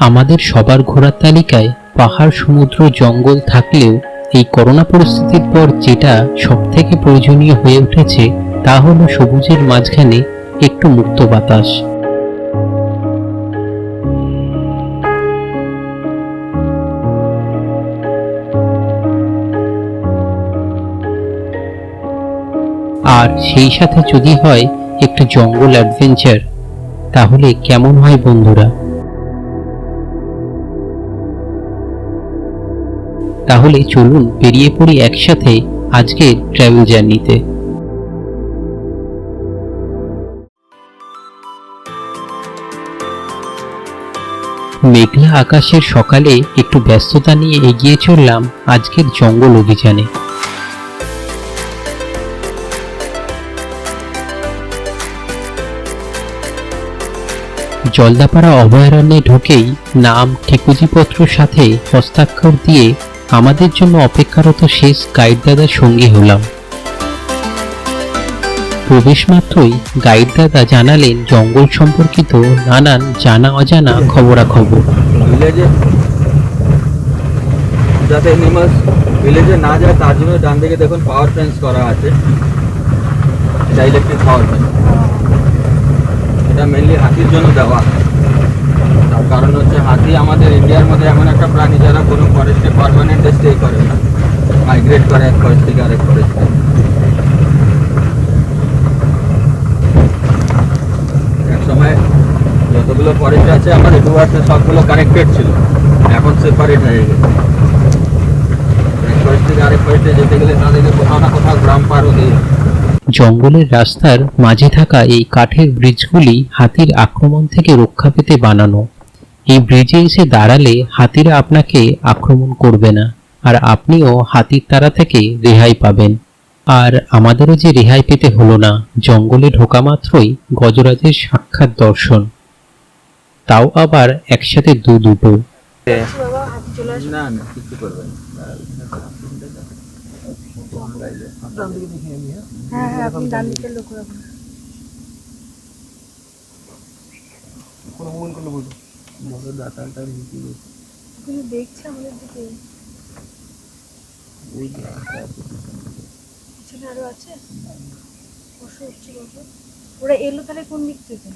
আমাদের সবার ঘোরার তালিকায় পাহাড়, সমুদ্র, জঙ্গল থাকলেও এই করোনা পরিস্থিতির পর যেটা সবথেকে প্রয়োজনীয় হয়ে উঠেছে, তা হলো সবুজের মাঝখানে একটু মুক্ত বাতাস। আর সেই সাথে যদি হয় একটু জঙ্গল অ্যাডভেঞ্চার, তাহলে কেমন হয় বন্ধুরা? তাহলে চলুন বেরিয়ে পড়ি একসাথে আজকের ট্রাভেল জার্নিতে মেঘলা আকাশের সকালে একটু ব্যস্ততা নিয়ে এগিয়ে চললাম আজকের জঙ্গল অভিযানে। জলদাপাড়া অভয়ারণ্যে ঢুকেই নাম ঠিকুজিপত্র সাথে হস্তাক্ষর দিয়ে আমাদের জন্য অপেক্ষারত শেষ গাইড দাদার সঙ্গী হলাম। প্রবেশ মাত্রই গাইড দাদা জানালেন জঙ্গল সম্পর্কিত নানান জানা অজানা খবরাখবর। যাতে ভিলেজে না যায়, তার জন্য ডান দিকে দেখুন পাওয়ার ফেন্স করা আছে। এটা ইলেকট্রিক পাওয়ার ফেন্স এটা মেনলি হাতির জন্য দেওয়া। তার কারণ হচ্ছে হাতি আমাদের ইন্ডিয়ার মধ্যে এমন একটা প্রাণী যারা কোনো ফরেস্টে পারমানেন্টে স্টে করে না মাইগ্রেট করে এক ফরেস্ট থেকে আরেক ফরেস্টে এক সময় যতগুলো ফরেস্ট আছে আমাদের ডুয়ার্সে সবগুলো কানেক্টেড ছিল। এখন সেপারেট হয়ে গেছে। এক আরেক ফরেস্টে যেতে গেলে তাদেরকে কোথাও না কোথাও গ্রাম। জঙ্গলের রাস্তার মাঝে থাকা এই কাঠের ব্রিজগুলি হাতির আক্রমণ থেকে রক্ষা পেতে বানানো। এই ব্রিজে এসে দাঁড়ালে হাতিরা আপনাকে আক্রমণ করবে না আর আপনিও হাতির তারা থেকে রেহাই পাবেন। আর আমাদেরও যে রেহাই পেতে হলো না জঙ্গলে ঢোকা মাত্রই গজরাজের সাক্ষাৎ দর্শন। তাও আবার একসাথে দু দুটো। না না কিছু করবে হ্যাঁ হ্যাঁ আপনি ডান দিকের লক্ষ্য রাখুন কিন্তু দেখছে আমাদের দিকে। পিছনে আরও আছে? বসো উঠছে বসো। ওরা এলো তাহলে কোন দিক থেকে?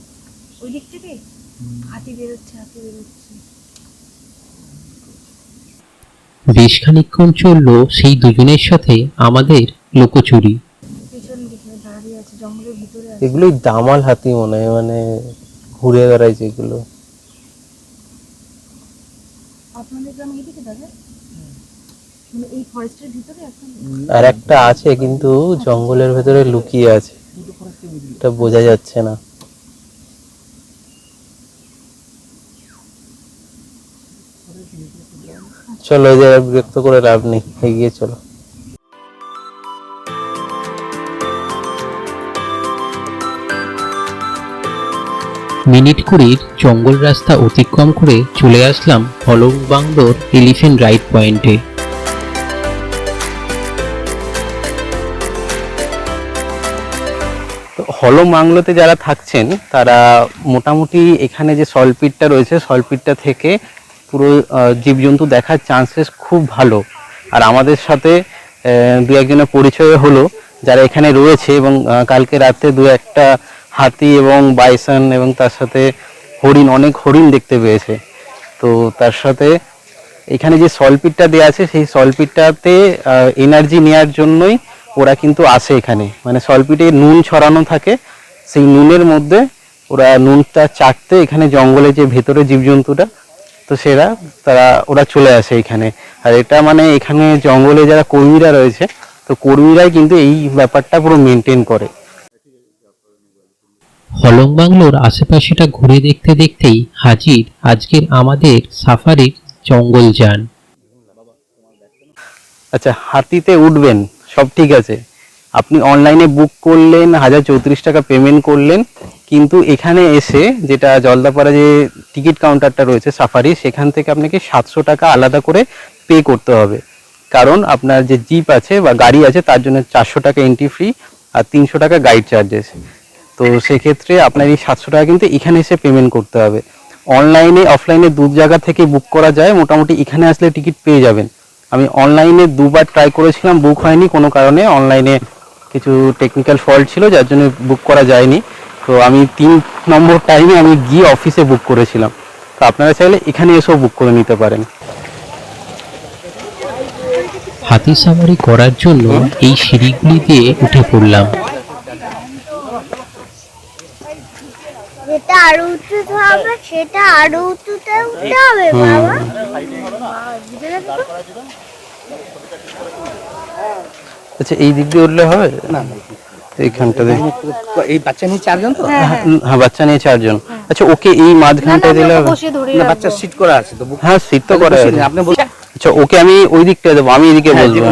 ওই দিক থেকে? হাতি বেরোচ্ছে হাতি বেরোচ্ছে। বেশ খানিকক্ষণ চলল সেই দুজনের সাথে আমাদের লোকচুরি। পিছন দিকে দাঁড়িয়ে আছে জঙ্গলের ভিতরে আছে। এগুলোই দামাল হাতি মনে হয় মানে ঘুরে বেড়ায় যেগুলো। আপনাদের গ্রামে এদিকে দাদা? মানে আর একটা আছে কিন্তু জঙ্গলের ভেতরে লুকিয়ে আছে। এটা বোঝা যাচ্ছে না। চলো জায়গায় বিরক্ত করে লাভ নেই, এগিয়ে চলো। মিনিট কুড়ির জঙ্গল রাস্তা অতিক্রম করে চলে আসলাম হলং বাংলোর এলিফেন্ট রাইড পয়েন্টে তো হলম বাংলোতে যারা থাকছেন, তারা মোটামুটি এখানে যে সলপিটটা রয়েছে সলপিটটা থেকে পুরো জীবজন্তু দেখার চান্সেস খুব ভালো। আর আমাদের সাথে দু একজনের পরিচয় হলো, যারা এখানে রয়েছে এবং কালকে রাতে দু একটা হাতি এবং বাইসন এবং তার সাথে হরিণ, অনেক হরিণ দেখতে পেয়েছে। তো তার সাথে এখানে যে সলপিটটা দেওয়া আছে, সেই সলপিটটাতে এনার্জি নেওয়ার জন্যই ওরা কিন্তু আসে এখানে। মানে সলপিটে নুন ছড়ানো থাকে, সেই নুনের মধ্যে ওরা নুনটা চাটতে এখানে জঙ্গলে যে ভেতরে জীবজন্তুটা, তো সেরা তারা, ওরা চলে আসে এখানে। আর এটা মানে এখানে জঙ্গলে যারা কর্মীরা রয়েছে, তো কর্মীরাই কিন্তু এই ব্যাপারটা পুরো মেনটেন করে। হলং বাংলোর আশেপাশেটা ঘুরে দেখতে দেখতেই হাজির আজকের আমাদের সাফারির জঙ্গল যান। আচ্ছা হাতিতে উঠবেন, সব ঠিক আছে। আপনি অনলাইনে বুক করলেন, হাজার চৌত্রিশ টাকা পেমেন্ট করলেন, কিন্তু এখানে এসে যেটা জলদাপাড়া যে টিকিট কাউন্টারটা রয়েছে সাফারি, সেখান থেকে আপনাকে সাতশো টাকা আলাদা করে পে করতে হবে। কারণ আপনার যে জিপ আছে বা গাড়ি আছে, তার জন্য চারশো টাকা এন্ট্রি ফ্রি আর তিনশো টাকা গাইড চার্জেস তো সেক্ষেত্রে আপনার এই সাতশো টাকা কিন্তু এখানে এসে পেমেন্ট করতে হবে। অনলাইনে অফলাইনে দু জায়গা থেকে বুক করা যায়, মোটামুটি এখানে আসলে টিকিট পেয়ে যাবেন। আমি অনলাইনে দুবার ট্রাই করেছিলাম বুক হয়নি, কোনো কারণে অনলাইনে কিছু টেকনিক্যাল ফল্ট ছিল, যার জন্য বুক করা যায়নি। তো আমি তিন নম্বর টাইমে আমি গিয়ে অফিসে বুক করেছিলাম। তো আপনারা চাইলে এখানে এসেও বুক করে নিতে পারেন। হাতি সামারি করার জন্য এই সিঁড়িগুলি দিয়ে উঠে পড়লাম। যেটা আরও উঁচুতে হবে সেটা আরও উঁচুতে উঠতে হবে বাবা। আচ্ছা এই দিক দিয়ে উঠলে হবে? না এইখানটাতে এই বাচ্চা নিয়ে চারজন তো? হ্যাঁ বাচ্চা নিয়ে চারজন। আচ্ছা ওকে এই মাঝখানটায় দিলে হবে? না বাচ্চা সিট করা আছে তো হ্যাঁ সিট তো করা আছে। আপনি বলছেন আচ্ছা ওকে আমি ওই দিকটা দেবো আমি এদিকে হ্যাঁ, বলব।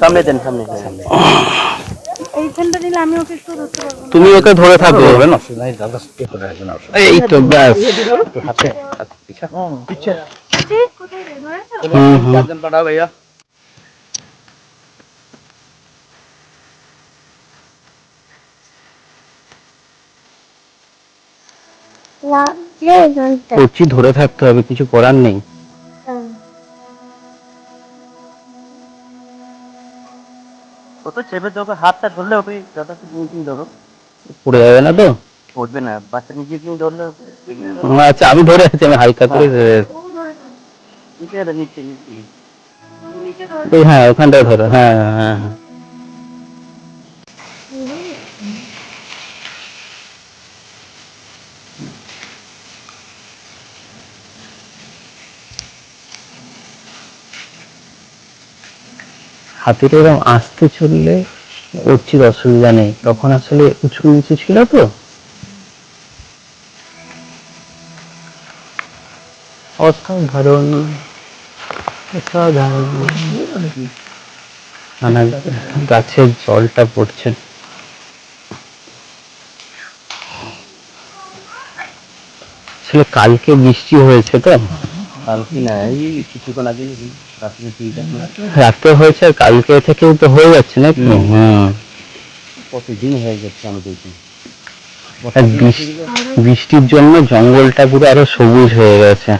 সামনে দেন সামনে সামনে এইখানটা দিলে আমি ওকে একটু ধরতে পারব তুমি ওকে ধরে থাকো। না নাই দাদা করে আসবেন এই তো ব্যাস। হাতে পিছা পিছা কোথায় রে? ধরে হুম হুম। পাঠাও ভাইয়া। করছি ধরে থাকতে হবে কিছু করার নেই। ও তো চেপে তোকে হাতটা ধরলে হবে দাদা তো ধরো। পড়ে যাবে না তো? পড়বে না বাচ্চা নিজে কিন্তু ধরলে আচ্ছা আমি ধরে আছি আমি হালকা করে ধরে আছি। নিচে নিচে নিচে। হ্যাঁ ওখানটায় ধরো হ্যাঁ হ্যাঁ হ্যাঁ। হাতির এরকম আস্তে চললে উঠছির অসুবিধা নেই। তখন আসলে উঁচু নিচু ছিল তো। অসাধারণ। অসাধারণ। নানা গাছের জলটা পড়ছে। আসলে কালকে বৃষ্টি হয়েছে তো। কালকে না এই কিছুক্ষণ আগে রাত্রে রাত্রে হয়েছে আর কালকে থেকেও তো হয়ে যাচ্ছে নাকি? হ্যাঁ। প্রতিদিন হয়ে যাচ্ছে আমাদের বৃষ্টির জন্য জঙ্গলটা পুরো আরও সবুজ হয়ে গেছে।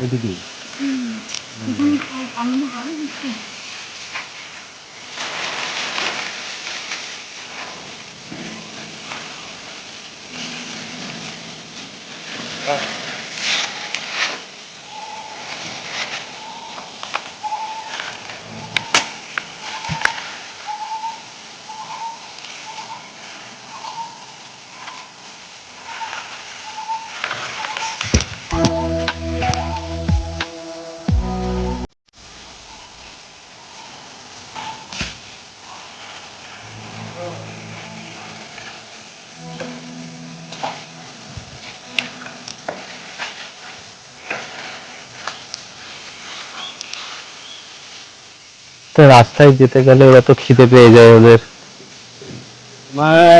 তো রাস্তায় যেতে গেলে ওরা তো খিদে পেয়ে যায় ওদের।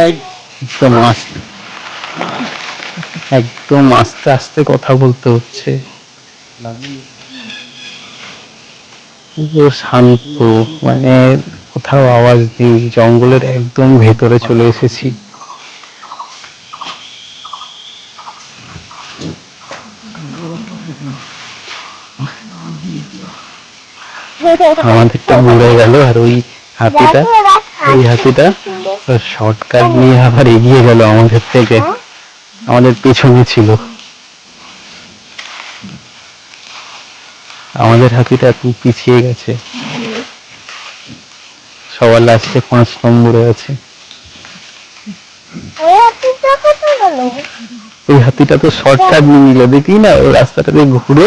একদম আস্তে একদম আস্তে আস্তে কথা বলতে হচ্ছে। শান্ত মানে কোথাও আওয়াজ নেই জঙ্গলের একদম ভেতরে চলে এসেছি। আমাদেরটা মরে গেল আর ওই হাতিটা ওই হাতিটা শর্টকাট নিয়ে আবার এগিয়ে গেল আমাদের থেকে। আমাদের পেছনে ছিল। আমাদের হাতিটা একটু পিছিয়ে গেছে। সবার লাস্টে পাঁচ নম্বরে আছে। ওই হাতিটা তো শর্টকাট নিয়ে নিল। দেখি না ওই রাস্তাটাতে ঘুরে।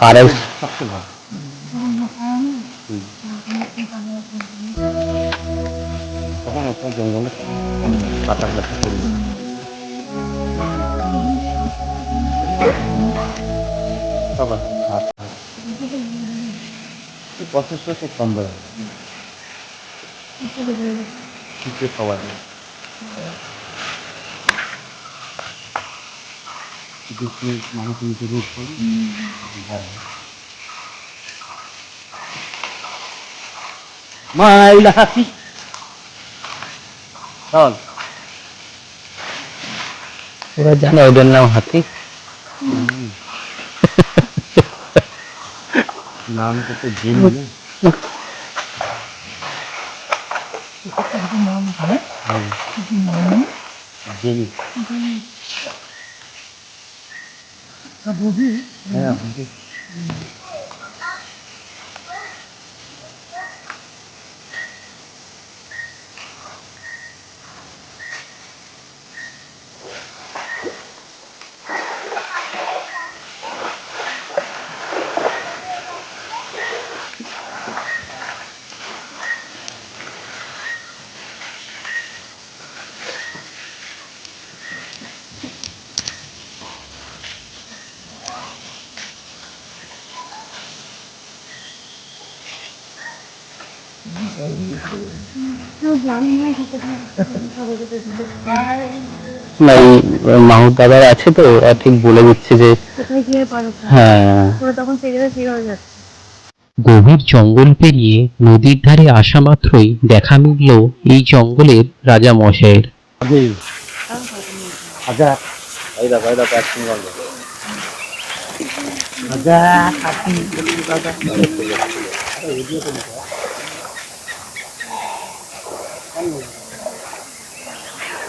আড়াই তখন একটা জঙ্গলে পাতা পাতা করবে হাত পঁচিশশো সে কম বেড়ে খাবার নেই দেখি মানুষ নিচে রোদ পড়ে মাইলা হাতি। চল। ওরা জানে ওদের নাম হাতি। নাম কত জেনি না। জেনি। bondit. না দাদার আছে তো ওরা ঠিক বলে দিচ্ছে যে হ্যাঁ হয়ে গভীর জঙ্গল পেরিয়ে নদীর ধারে আসা মাত্রই দেখা মিলল এই জঙ্গলের রাজা মশাইয়ের আগে আজা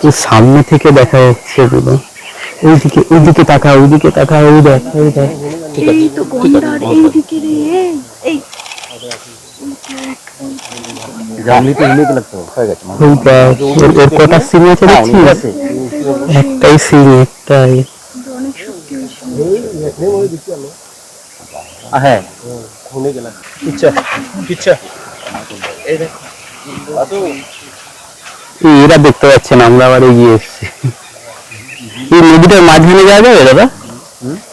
এই সামনে থেকে দেখা যাচ্ছে এগুলো ওইদিকে ওইদিকে তাকা ওইদিকে তাকা ওই দেখ ওই দেখ। এইদিকে রে এই তো লাগতো হয়ে গেছে কটা সিন আছে দেখছিস? একটাই সিন একটাই অনেক শক্তি হয়েছে হ্যাঁ। শুনে গেলাম। পিচ্ছা পিচ্ছা। এই দেখ। এই এরা দেখতে পাচ্ছেন আমরা আবার এগিয়ে এসেছি। এই নদীটার মাঝখানে যাওয়া যাবে দাদা?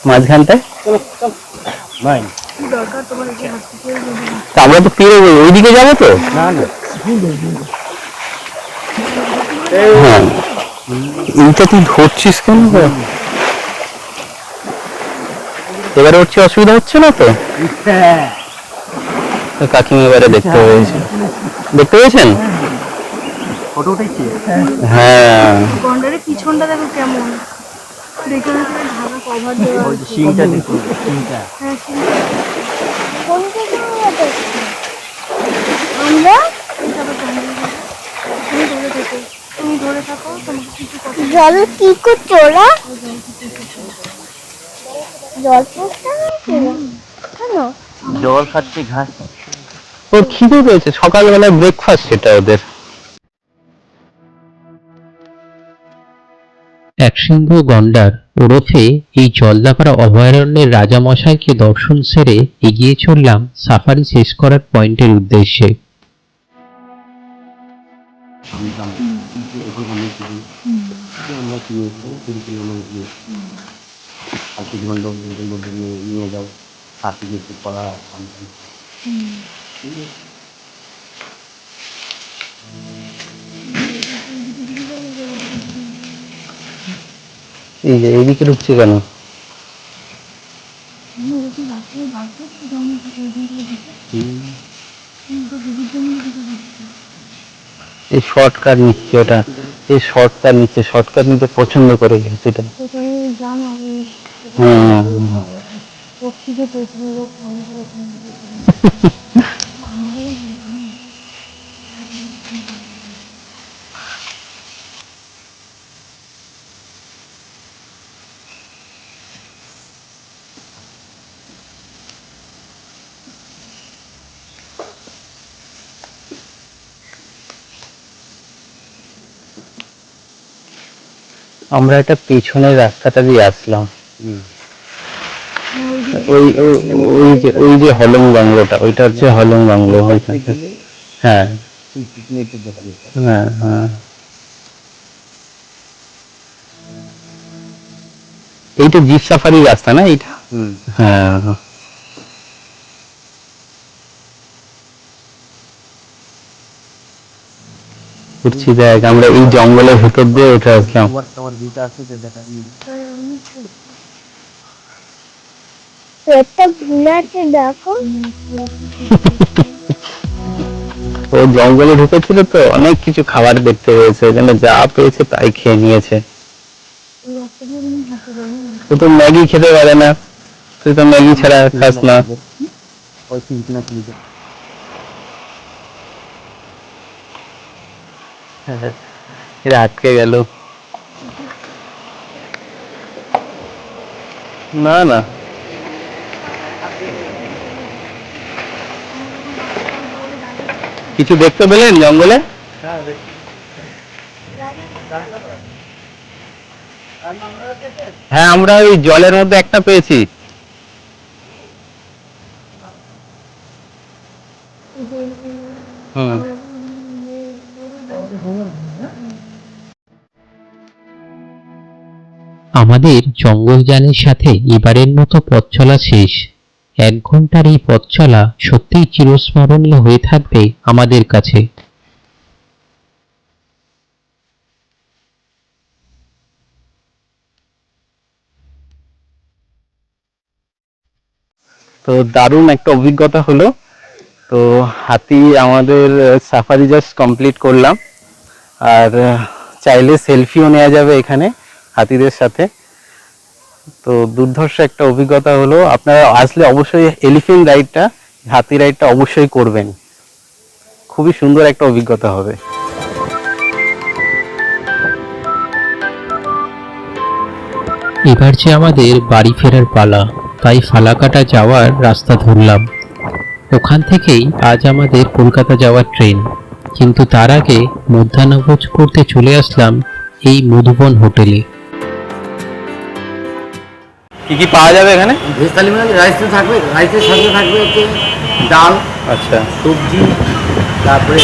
মাঝখানটায়? আমরা তো পেরোবো ওইদিকে যাব তো? হ্যাঁ। এইটা তুই ধরছিস কেন? এবারে হচ্ছে অসুবিধা হচ্ছে না তো? তো কাকিমা এবারে দেখতে পেয়েছে দেখতে পেয়েছেন? ফটো উঠেছি হ্যাঁ। গন্ডারের পিছনটা দেখো কেমন। দেখে ঢাকা কভার দেওয়া ওই সিংটা দেখুন সিংটা। হ্যাঁ সিংটা। কোন দিকে আমরা? এই তারপর জঙ্গলে যাবে। তুমি ধরে থেকো তুমি ধরে থাকো তোমাকে কিছু জল কি করছ ওরা? জল কেন? জল খাচ্ছে ঘাস। ওর খিদে পেয়েছে। সকালবেলায় ব্রেকফাস্ট সেটা ওদের। একশৃঙ্গ গন্ডার ওরফে এই জলদাপাড়া অভয়ারণ্যের রাজামশাইকে দর্শন সেরে এগিয়ে চললাম সাফারি শেষ করার পয়েন্টের উদ্দেশ্যে। নিয়ে এই যে এইদিকে ঢুকছে কেন? এই শর্টকাট নিচ্ছে ওটা। এই শর্টকাট নিচ্ছে। শর্টকাট নিতে পছন্দ করে সেটা তুমি হ্যাঁ পক্ষীকে আমরা একটা পেছনের রাস্তাটা দিয়ে আসলাম। হ্যাঁ, ওই ওই যে ওই যে হলং বাংলোটা ওইটা হচ্ছে হলং বাংলো হ্যাঁ হ্যাঁ। হ্যাঁ এইটা জিপ সাফারি রাস্তা না এইটা? হ্যাঁ। উঠছি দেখ আমরা এই জঙ্গলের ভেতর দিয়ে উঠে আসলাম। তোমার তোমার আছে যে দেখা একটা ভুল দেখো। ও জঙ্গলে ঢুকেছিল তো অনেক কিছু খাবার দেখতে পেয়েছে জন্য যা পেয়েছে তাই খেয়ে নিয়েছে। ও তো ম্যাগি খেতে পারে না তুই তো ম্যাগি ছাড়া খাস না। ওই পিঙ্ক আটকে গেল। না না। কিছু দেখতে পেলেন জঙ্গলে? হ্যাঁ আমরা ওই জলের মধ্যে একটা পেয়েছি। হুম। আমাদের জঙ্গলযানের সাথে এবারের মতো পথ চলা শেষ। এক ঘণ্টার এই পথ চলা সত্যিই চিরস্মরণীয় হয়ে থাকবে আমাদের কাছে। তো দারুণ একটা অভিজ্ঞতা হলো। তো হাতি আমাদের সাফারি জাস্ট কমপ্লিট করলাম। আর চাইলে সেলফিও নেওয়া যাবে এখানে হাতিদের সাথে। তো দুর্ধর্ষ একটা অভিজ্ঞতা হলো, আপনারা আসলে অবশ্যই এলিফেন্ট রাইডটা হাতি রাইডটা অবশ্যই করবেন। খুবই সুন্দর একটা অভিজ্ঞতা হবে। এবার যে আমাদের বাড়ি ফেরার পালা, তাই ফালাকাটা যাওয়ার রাস্তা ধরলাম। ওখান থেকেই আজ আমাদের কলকাতা যাওয়ার ট্রেন। কিন্তু তার আগে মধ্যাহ্নভোজ করতে চলে আসলাম এই মধুবন হোটেলে। কি কি পাওয়া যাবে এখানে? ভেজ থালি মানে রাইস তো থাকবে রাইসের সাথে থাকবে হচ্ছে ডাল আচ্ছা। সবজি তারপরে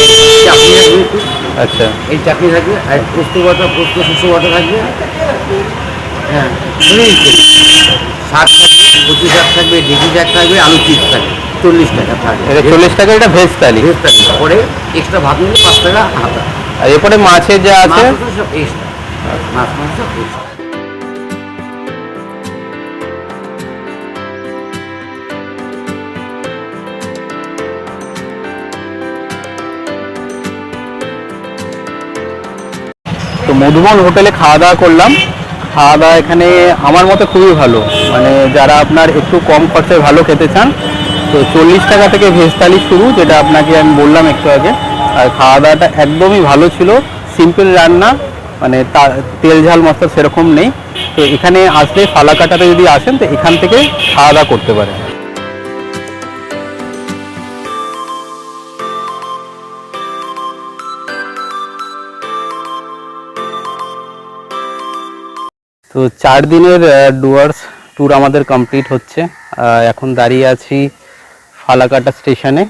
চাটনি থাকবে একটু। আচ্ছা। এই চাটনি থাকবে আর পোস্ত বাটা পোস্ত শস্য বাটা থাকবে। হ্যাঁ শুনেই শাক থাকবে কচু শাক থাকবে ঢেঁকি শাক থাকবে আলু চিপস থাকবে চল্লিশ টাকা থাকবে এটা চল্লিশ টাকা এটা ভেজ থালি? ভেজ থালি। পরে এক্সট্রা ভাত নিলে পাঁচ টাকা হাতা আর এরপরে মাছের যা আছে? এক্সট্রা মাছ মাছ এক্সট্রা মধুবন হোটেলে খাওয়া দাওয়া করলাম। খাওয়া দাওয়া এখানে আমার মতে খুবই ভালো। মানে যারা আপনার একটু কম খরচায় ভালো খেতে চান, তো চল্লিশ টাকা থেকে ভেজ শুরু, যেটা আপনাকে আমি বললাম একটু আগে। আর খাওয়া দাওয়াটা একদমই ভালো ছিল। সিম্পল রান্না মানে তেল ঝাল মশলা সেরকম নেই। তো এখানে আসলে ফালাকাটাতে যদি আসেন, তো এখান থেকে খাওয়া দাওয়া করতে পারেন। তো চার দিনের ডুয়ার্স ট্যুর আমাদের কমপ্লিট হচ্ছে। এখন দাঁড়িয়ে আছি ফালাকাটা স্টেশনে।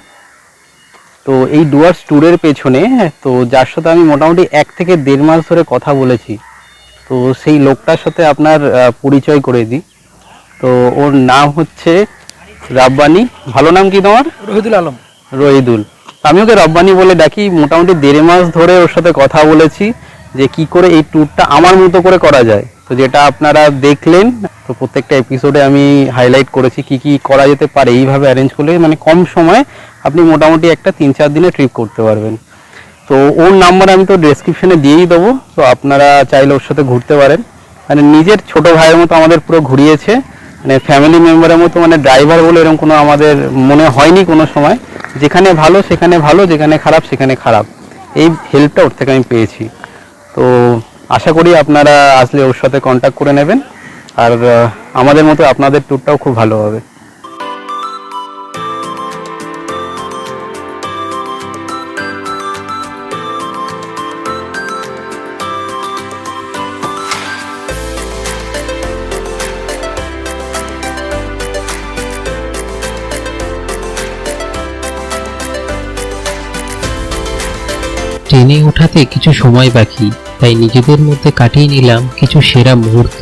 তো এই ডুয়ার্স ট্যুরের পেছনে তো যার সাথে আমি মোটামুটি এক থেকে দেড় মাস ধরে কথা বলেছি তো সেই লোকটার সাথে আপনার পরিচয় করে দিই। তো ওর নাম হচ্ছে রাব্বানি। ভালো নাম কি তোমার? রহিদুল আলম। রহিদুল। আমি ওকে রব্বানি বলে ডাকি মোটামুটি দেড় মাস ধরে ওর সাথে কথা বলেছি। যে কি করে এই ট্যুরটা আমার মতো করে করা যায়। তো যেটা আপনারা দেখলেন, তো প্রত্যেকটা এপিসোডে আমি হাইলাইট করেছি কি কি করা যেতে পারে, এইভাবে অ্যারেঞ্জ করলে মানে কম সময়ে আপনি মোটামুটি একটা তিন চার দিনে ট্রিপ করতে পারবেন। তো ওর নাম্বার আমি তো ডেসক্রিপশনে দিয়েই দেবো, তো আপনারা চাইলে ওর সাথে ঘুরতে পারেন। মানে নিজের ছোট ভাইয়ের মতো আমাদের পুরো ঘুরিয়েছে। মানে ফ্যামিলি মেম্বারের মতো মানে ড্রাইভার বলে এরকম কোনো আমাদের মনে হয়নি কোনো সময়। যেখানে ভালো সেখানে ভালো, যেখানে খারাপ সেখানে খারাপ। এই হেল্পটা ওর থেকে আমি পেয়েছি। তো আশা করি আপনারা আসলে ওর সাথে কন্ট্যাক্ট করে নেবেন। আর আমাদের মতো আপনাদের ট্যুরটাও খুব ভালো হবে। ট্রেনে ওঠাতে কিছু সময় বাকি, তাই নিজেদের মধ্যে কাটিয়ে নিলাম কিছু সেরা মুহূর্ত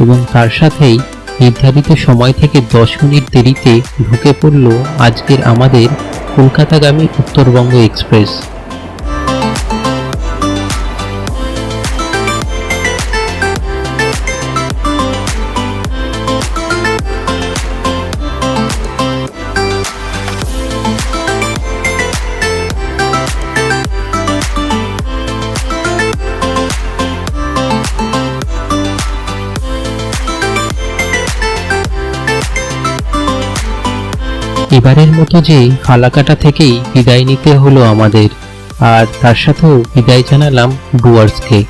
এবং তার সাথেই নির্ধারিত সময় থেকে দশ মিনিট দেরিতে ঢুকে পড়ল আজকের আমাদের কলকাতাগামী উত্তরবঙ্গ এক্সপ্রেস। এবারের মতো যে ফালাকাটা থেকেই বিদায় নিতে হলো আমাদের। আর তার সাথেও বিদায় জানালাম ডুয়ার্সকে।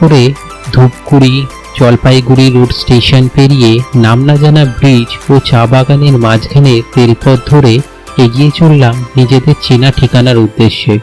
করে ধূপগুড়ি, জলপাইগুড়ি রোড স্টেশন পেরিয়ে নাম না জানা ব্রিজ ও চা বাগানের মাঝখানে রেলপথ ধরে এগিয়ে চললাম নিজেদের চেনা ঠিকানার উদ্দেশ্যে।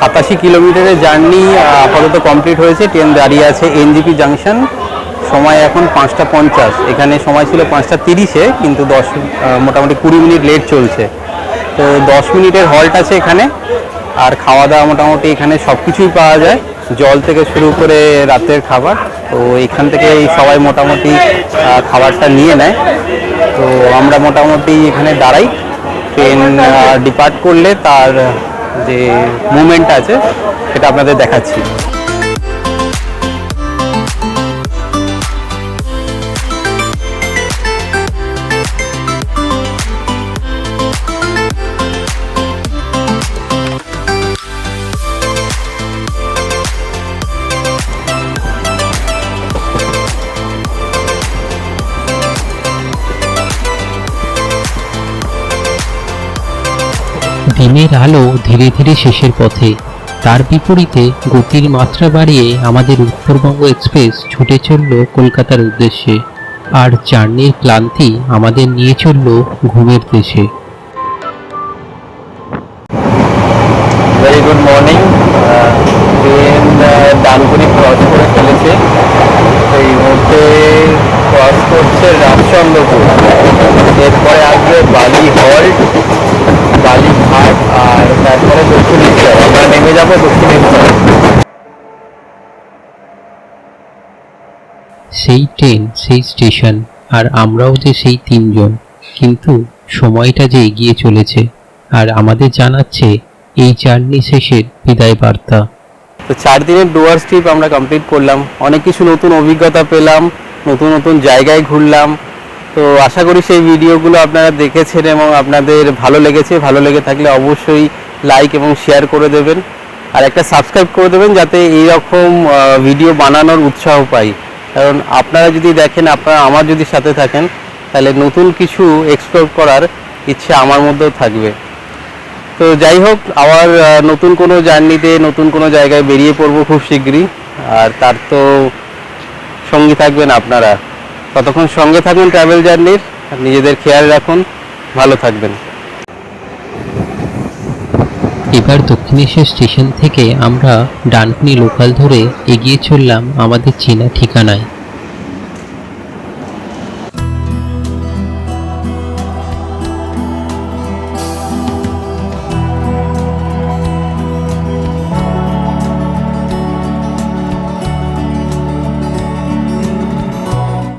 সাতাশি কিলোমিটারের জার্নি আপাতত কমপ্লিট হয়েছে। ট্রেন দাঁড়িয়ে আছে এনজিপি জাংশন। সময় এখন পাঁচটা পঞ্চাশ। এখানে সময় ছিল পাঁচটা তিরিশে, কিন্তু দশ মোটামুটি কুড়ি মিনিট লেট চলছে। তো দশ মিনিটের হল্ট আছে এখানে। আর খাওয়া দাওয়া মোটামুটি এখানে সব কিছুই পাওয়া যায়। জল থেকে শুরু করে রাতের খাবার। তো এখান থেকে সবাই মোটামুটি খাবারটা নিয়ে নেয়। তো আমরা মোটামুটি এখানে দাঁড়াই। ট্রেন ডিপার্ট করলে তার যে মুভমেন্ট আছে সেটা আপনাদের দেখাচ্ছি। দিনের আলো ধীরে ধীরে শেষের পথে। তার বিপরীতে গতির মাত্রা বাড়িয়ে আমাদের উত্তরবঙ্গ এক্সপ্রেস ছুটে চলল কলকাতার উদ্দেশ্যে। আর জার্নির ক্লান্তি আমাদের নিয়ে চলল ঘুমের দেশে। Very good morning train Dankuni cross করে ফেলেছে এই মুহূর্তে ক্রস করছে এরপরে আসবে বালি হল্ট। বালি আর তারপরে দক্ষিণেশ্বর আমরা নেমে যাব দক্ষিণেশ্বর সেই ট্রেন সেই স্টেশন আর আমরাও যে সেই তিনজন। কিন্তু সময়টা যে এগিয়ে চলেছে আর আমাদের জানাচ্ছে এই জার্নি শেষের বিদায় বার্তা। তো চার দিনের ডুয়ার্স ট্রিপ আমরা কমপ্লিট করলাম। অনেক কিছু নতুন অভিজ্ঞতা পেলাম নতুন নতুন জায়গায় ঘুরলাম। তো আশা করি সেই ভিডিওগুলো আপনারা দেখেছেন এবং আপনাদের ভালো লেগেছে। ভালো লেগে থাকলে অবশ্যই লাইক এবং শেয়ার করে দেবেন। আর একটা সাবস্ক্রাইব করে দেবেন যাতে এইরকম ভিডিও বানানোর উৎসাহ পাই। কারণ আপনারা যদি দেখেন, আপনারা আমার যদি সাথে থাকেন, তাহলে নতুন কিছু এক্সপ্লোর করার ইচ্ছে আমার মধ্যেও থাকবে। তো যাই হোক, আবার নতুন কোনো জার্নিতে নতুন কোনো জায়গায় বেরিয়ে পড়ব খুব শীঘ্রই। আর তার তো সঙ্গী থাকবেন আপনারা। ততক্ষণ সঙ্গে থাকুন ট্রাভেল জার্নির নিজেদের খেয়াল রাখুন। ভালো থাকবেন। এবার দক্ষিণেশ্বর স্টেশন থেকে আমরা ডানকুনি লোকাল ধরে এগিয়ে চললাম আমাদের চেনা ঠিকানায়।